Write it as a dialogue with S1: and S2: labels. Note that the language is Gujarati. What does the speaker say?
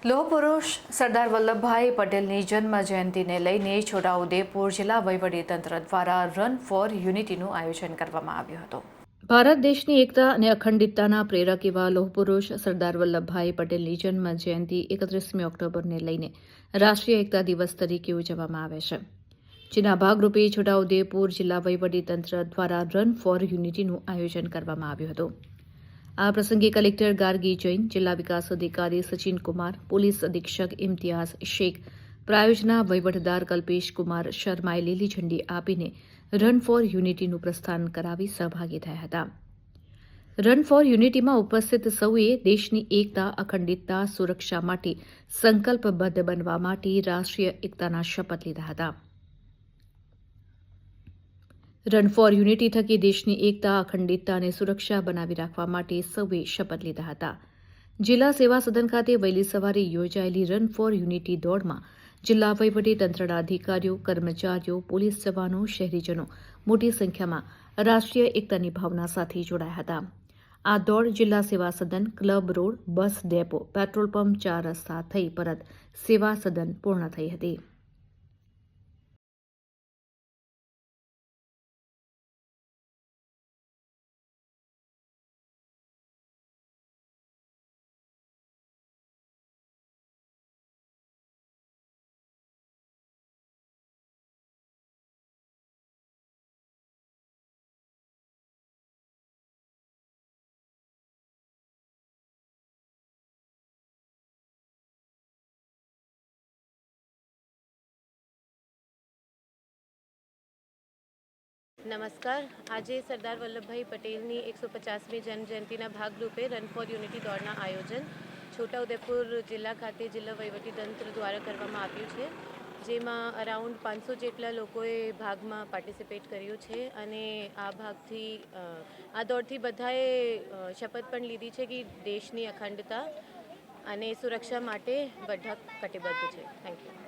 S1: લોહ પુરુષ સરદાર વલ્લભભાઈ પટેલની જન્મ જયંતિને લઈને છોટાઉદેપુર જિલ્લા વહીવટીતંત્ર દ્વારા રન ફોર યુનિટીનું આયોજન કરવામાં આવ્યું હતું. ભારત દેશની એકતા અને અખંડિતતાના પ્રેરક એવા લોહપુરુષ સરદાર વલ્લભભાઈ પટેલની જન્મ જયંતિ એકત્રીસમી ઓક્ટોબરને લઈને રાષ્ટ્રીય એકતા દિવસ તરીકે ઉજવવામાં આવે છે. જેના ભાગરૂપે છોટાઉદેપુર જિલ્લા વહીવટીતંત્ર દ્વારા રન ફોર યુનિટીનું આયોજન કરવામાં આવ્યું હતું. આ પ્રસંગે કલેક્ટર ગાર્ગી જૈન, જિલ્લા વિકાસ અધિકારી સચિન કુમાર, પોલીસ અધિક્ષક ઇમ્તિયાઝ શેખ, પ્રાયોજના વહીવટદાર કલ્પેશ કુમાર શર્માએ લીલી ઝંડી આપીને રન ફોર યુનિટીનું પ્રસ્થાન કરાવી સહભાગી થયા હતા. રન ફોર યુનિટીમાં ઉપસ્થિત સૌએ દેશની એકતા, અખંડિતતા, સુરક્ષા માટે સંકલ્પબદ્ધ બનવા માટે રાષ્ટ્રીય એકતાના શપથ લીધા હતા. રન ફોર યુનિટી થકી દેશની એકતા, અખંડિતતા અને સુરક્ષા બનાવી રાખવા માટે સૌએ શપથ લીધા હતા. જિલ્લા સેવા સદન ખાતે વહેલી સવારે યોજાયેલી રન ફોર યુનિટી દોડમાં જિલ્લા તંત્રના અધિકારીઓ, કર્મચારીઓ, પોલીસ જવાનો, શહેરીજનો મોટી સંખ્યામાં રાષ્ટ્રીય એકતાની ભાવના સાથે જોડાયા હતા. આ દોડ જિલ્લા સેવા સદન, club road, bus depot, petrol pump ચાર રસ્તા થઈ પરત સેવા સદન પૂર્ણ થઈ હતી.
S2: નમસ્કાર. આજે સરદાર વલ્લભભાઈ પટેલની એકસો પચાસમી જન્મજયંતિના ભાગરૂપે રન ફોર યુનિટી દોડના આયોજન છોટાઉદેપુર જિલ્લા ખાતે જિલ્લા વહીવટીતંત્ર દ્વારા કરવામાં આવ્યું છે. જેમાં અરાઉન્ડ પાંચસો જેટલા લોકોએ ભાગમાં પાર્ટિસિપેટ કર્યું છે અને આ ભાગથી આ દોડથી બધાએ શપથ પણ લીધી છે કે દેશની અખંડતા અને સુરક્ષા માટે બધા કટિબદ્ધ છે. Thank you